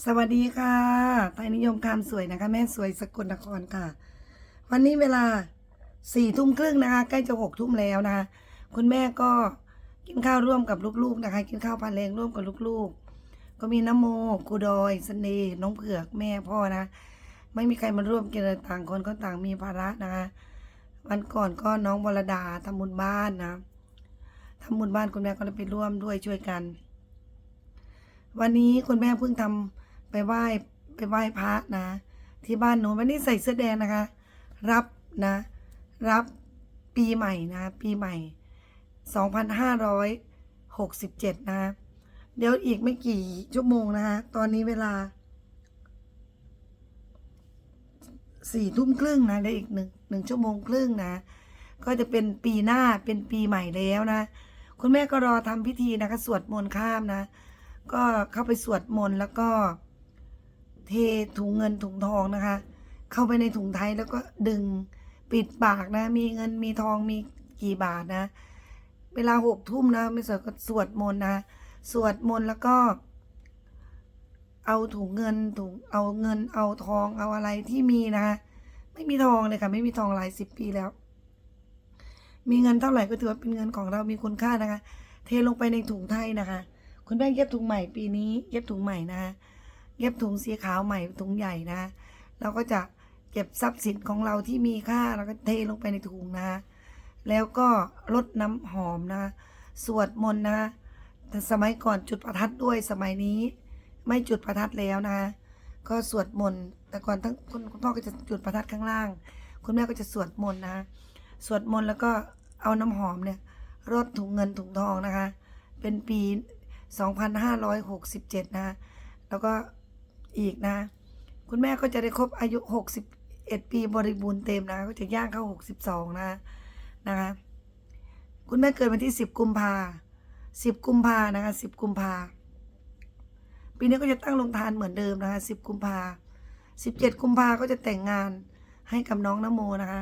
สวัสดีค่ะไทยนิยมคามสวยนะคะ แม่สวยสกลนครค่ะ วันนี้เวลาสี่ทุ่มครึ่งนะคะ ใกล้จะหกทุ่มแล้วนะคะ คุณแม่ก็กินข้าวร่วมกับลูกๆนะคะ กินข้าวพันเลงร่วมกับลูกๆ ก็มีน้ำโมครูดอยสเนน้องเผือกแม่พ่อนะ ไม่มีใครมาร่วมกินต่างคนก็ต่างมีภาระนะคะ วันก่อนก็น้องวรดาทำบุญบ้านนะทำบุญบ้านคุณแม่ก็เลยไปร่วมด้วยช่วยกัน วันนี้คุณแม่เพิ่งทำไปไหว้ไปไหว้พระนะ ที่บ้านหนูวันนี้ใส่เสื้อแดงนะคะ รับนะ รับปีใหม่นะ ปีใหม่ 2567 นะ เดี๋ยวอีกไม่กี่ชั่วโมงนะคะตอนนี้เวลาสี่ทุ่มครึ่งนะเดี๋ยวอีกหนึ่งหนึ่งชั่วโมงครึ่งนะ ก็จะเป็นปีหน้าเป็นปีใหม่แล้วนะ คุณแม่ก็รอทำพิธีนะคะสวดมนต์ข้ามนะ ก็เข้าไปสวดมนต์แล้วก็เทถุงเงินถุงทองนะคะ เข้าไปในถุงไทยแล้วก็ดึงปิดปากนะ มีเงินมีทองมีกี่บาทนะ เวลาหกทุ่มนะไม่สวดก็สวดมนต์นะสวดมนต์แล้วก็ เอาถุงเงินถุงเอาเงินเอาทองเอาอะไรที่มีนะไม่มีทองเลยค่ะ ไม่มีทองหลายสิบปีแล้ว มีเงินเท่าไหร่ก็ถือว่าเป็นเงินของเรามีคุณค่านะคะ เทลงไปในถุงไทยนะคะ คุณแม่เย็บถุงใหม่ปีนี้ เย็บถุงใหม่นะคะเย็บถุงสีขาวใหม่ถุงใหญ่นะเราก็จะเก็บทรัพย์สินของเราที่มีค่าแล้วก็เทลงไปในถุงนะแล้วก็ลดน้ำหอมนะสวดมนต์นะแต่สมัยก่อนจุดประทัดด้วยสมัยนี้ ไม่จุดประทัดแล้วนะก็สวดมนต์แต่ก่อนทั้งคุณพ่อก็จะจุดประทัดข้างล่าง คุณแม่ก็จะสวดมนต์นะสวดมนต์แล้วก็เอาน้ำหอมเนี่ยรดถุงเงินถุงทองนะคะ เป็นปี 2567 นะแล้วก็อีกนะ คุณแม่ก็จะได้ครบอายุ 61 ปีบริบูรณ์เต็มนะ ก็จะย่างเข้า 62 นะนะคะคุณแม่เกิดวันที่ 10 กุมภา10 กุมภานะคะ10 กุมภาปีนี้ก็จะตั้งลงทานเหมือนเดิมนะคะ10 กุมภา17 กุมภาก็จะแต่งงานให้กับน้องนโมนะคะ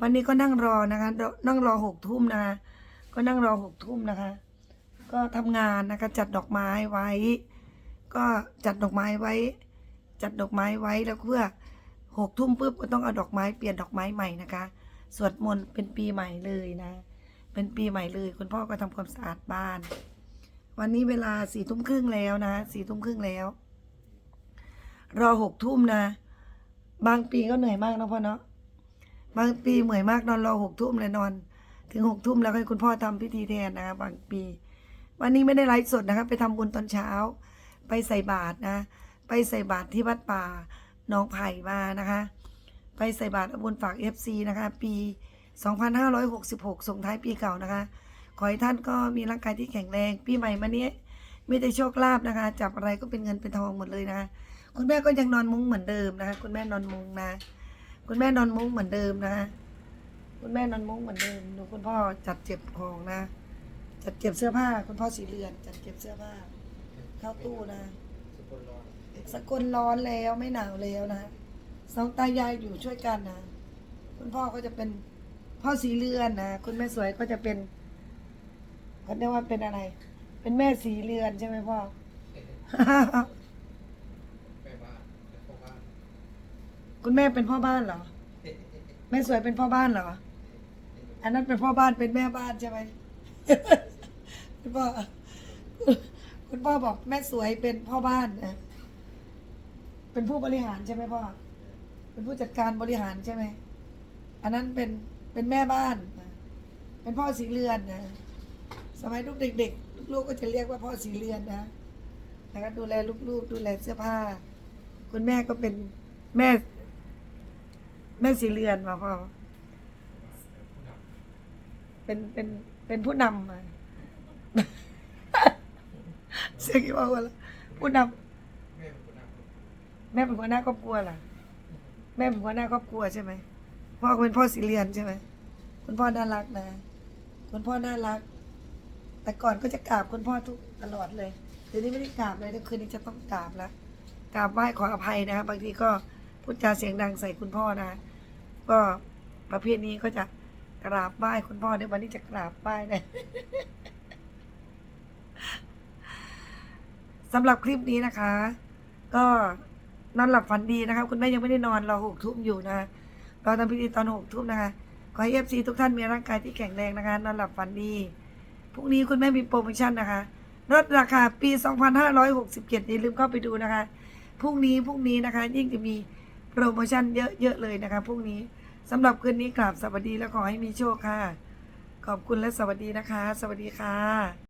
วันนี้ก็นั่งรอนะคะ นั่งรอหกทุ่มนะคะ ก็นั่งรอหกทุ่มนะคะ ก็ทำงานนะคะจัดดอกไม้ไว้ ก็จัดดอกไม้ไว้ จัดดอกไม้ไว้แล้วเพื่อหกทุ่มปุ๊บก็ต้องเอาดอกไม้เปลี่ยนดอกไม้ใหม่นะคะสวดมนต์เป็นปีใหม่เลยนะ เป็นปีใหม่เลย คุณพ่อก็ทำความสะอาดบ้าน วันนี้เวลาสี่ทุ่มครึ่งแล้วนะสี่ทุ่มครึ่งแล้ว รอหกทุ่มนะ บางปีก็เหนื่อยมากนะพ่อเนาะบางปีเหนื่อยมากนอนรอหกทุ่มเลยนอน ถึงหกทุ่มแล้วให้คุณพ่อทำพิธีแทนนะคะบางปี วันนี้ไม่ได้ไลฟ์สดนะคะ ไปทำบุญตอนเช้า ไปใส่บาตรนะ ไปใส่บาตรที่วัดป่าหนองไผ่มานะคะ ไปใส่บาตรอาบุญฝาก FC นะคะ ปี 2566 ส่งท้ายปีเก่านะคะ ขอให้ท่านก็มีร่างกายที่แข็งแรงปีใหม่มาเนี้ยมีแต่โชคลาภนะคะ จับอะไรก็เป็นเงินเป็นทองหมดเลยนะคะ คุณแม่ก็ยังนอนมุ้งเหมือนเดิมนะคะ คุณแม่นอนมุ้งนะ คุณแม่นอนมุ้งเหมือนเดิมนะคะคุณแม่นอนมุ้งเหมือนเดิมดูคุณพ่อจัดเก็บของนะ จัดเก็บเสื้อผ้า คุณพ่อสีเรือน จัดเก็บเสื้อผ้า เข้าตู้นะสกลร้อนแล้วไม่หนาวแล้วนะสองตายายอยู่ช่วยกันนะ คุณพ่อก็จะเป็นพ่อสีเรือนนะ คุณแม่สวยก็จะเป็นเขาเรียกว่าเป็นอะไร เป็นแม่สีเรือนใช่ไหมพ่อ แม่บ้านและพ่อบ้านคุณแม่เป็นพ่อบ้านเหรอ แม่สวยเป็นพ่อบ้านเหรอ อันนั้นเป็นพ่อบ้านเป็นแม่บ้านใช่ไหม คุณพ่อคุณพ่อบอกแม่สวยเป็นพ่อบ้านนะเป็นผู้บริหารใช่ไหมพ่อ เป็นผู้จัดการบริหารใช่ไหม อันนั้นเป็นเป็นแม่บ้านนะเป็นพ่อสีเรือนนะ สมัยลูกเด็ก ๆ ลูกๆก็จะเรียกว่าพ่อสีเรือนนะแล้วก็ดูแลลูกๆ ดูแลเสื้อผ้า คุณแม่ก็เป็นแม่ แม่สีเรือนมาพ่อ เป็นเป็น เป็นผู้นำมาเสียกี่ว่าว่าละผู้นำแม่เป็นคนหัวหน้าครอบครัวล่ะ แม่เป็นหัวหน้าครอบครัวใช่ไหมพ่อเป็นพ่อสีเรือนใช่ไหมคุณพ่อน่ารักนะคุณพ่อน่ารัก แต่ก่อนก็จะกราบคุณพ่อทุกตลอดเลยเดี๋ยวนี้ไม่ได้กราบเลยแต่คืนนี้จะต้องกราบแล้วกราบไหว้ขออภัยนะครับบางทีก็พูดจาเสียงดังใส่คุณพ่อนะ ก็ประเภทนี้ก็จะ กราบไหว้คุณพ่อในวันนี้จะกราบไหว้นะสำหรับคลิปนี้นะคะ ก็นอนหลับฝันดีนะครับคุณแม่ยังไม่ได้นอนรอหกทุ่มอยู่นะเราทำพิธีตอนหกทุ่มนะคะขอให้เอฟซีทุกท่านมีร่างกายที่แข็งแรงนะคะนอนหลับฝันดีพรุ่งนี้คุณแม่มีโปรโมชั่นนะคะลดราคาปี 2567อย่าลืมเข้าไปดูนะคะพรุ่งนี้พรุ่งนี้นะคะ ยิ่งจะมีโปรโมชั่นเยอะๆเลยนะคะพรุ่งนี้ สำหรับคืนนี้กราบสวัสดีและขอให้มีโชคค่ะ ขอบคุณและสวัสดีนะคะ สวัสดีค่ะ